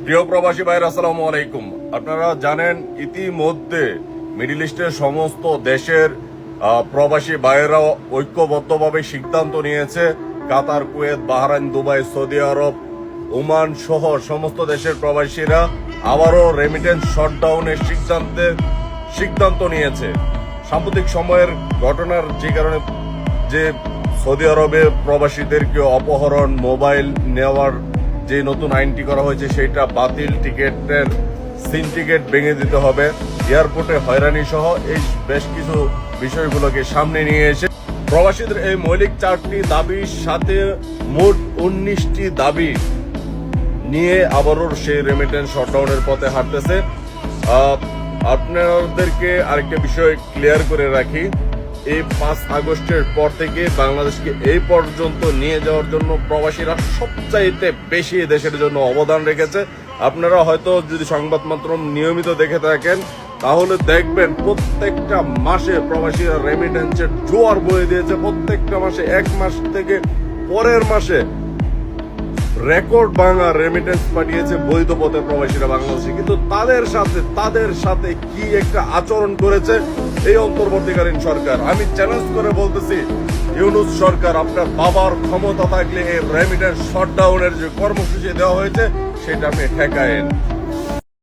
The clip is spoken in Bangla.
প্রিয় প্রবাসী ভাইরা আসসালামু আলাইকুম। আপনারা জানেন, ইতিমধ্যে মিডিল ইস্টের সমস্ত দেশের প্রবাসী ভাইয়েরা ঐক্যবদ্ধভাবে সিদ্ধান্ত নিয়েছে, Qatar, Kuwait, Bahrain, Dubai, Saudi Arab, Oman সহ সমস্ত দেশের প্রবাসীরা আবারও রেমিটেন্স শটডাউনের সিদ্ধান্তে, সিদ্ধান্ত নিয়েছে। সাম্প্রতিক সময়ের ঘটনার যে কারণে যে সৌদি আরবে প্রবাসীদেরকে অপহরণ, মোবাইল নেওয়ার যে নতুন আইনটি করা হয়েছে, সেটা বাতিল টিকেটের সিন্ডিকেট ভেঙে দিতে হবে। এয়ারপোর্টে হয়রানি সহ এই বেশ কিছু বিষয়গুলোকে সামনে নিয়ে এসে প্রবাসীদের এই মৌলিক চারটি দাবির সাথে মোট উনিশটি দাবি নিয়ে আবারও সেই রেমিটেন্স শটডাউনের পথে হাঁটতেছে। আপনাদেরকে আরেকটা বিষয় ক্লিয়ার করে রাখি। এই পাঁচ আগস্টের পর থেকে বাংলাদেশকে এই পর্যন্ত নিয়ে যাওয়ার জন্য প্রবাসীরা সবচাইতে বেশি দেশের জন্য অবদান রেখেছে। আপনারা হয়তো যদি সংবাদ মাধ্যম নিয়মিত দেখে থাকেন, তাহলে দেখবেন প্রত্যেকটা মাসে প্রবাসীরা রেমিটেন্সের জোয়ার বয়ে দিয়েছে। প্রত্যেকটা মাসে, এক মাস থেকে পরের মাসে রেকর্ড ভাঙা রেমিটেন্স পাঠিয়েছে বৈধ পথে প্রবাসীরা বাংলাদেশে। কিন্তু তাদের সাথে তাদের সাথে কি একটা আচরণ করেছে এই অন্তর্বর্তীকালীন সরকার? আমি চ্যালেঞ্জ করে বলতেছি, ইউনুস সরকার, আপনার বাবার ক্ষমতা থাকলে এই রেমিটেন্স শটডাউনের যে কর্মসূচি দেওয়া হয়েছে, সেটা আপনি ঠেকায়েন।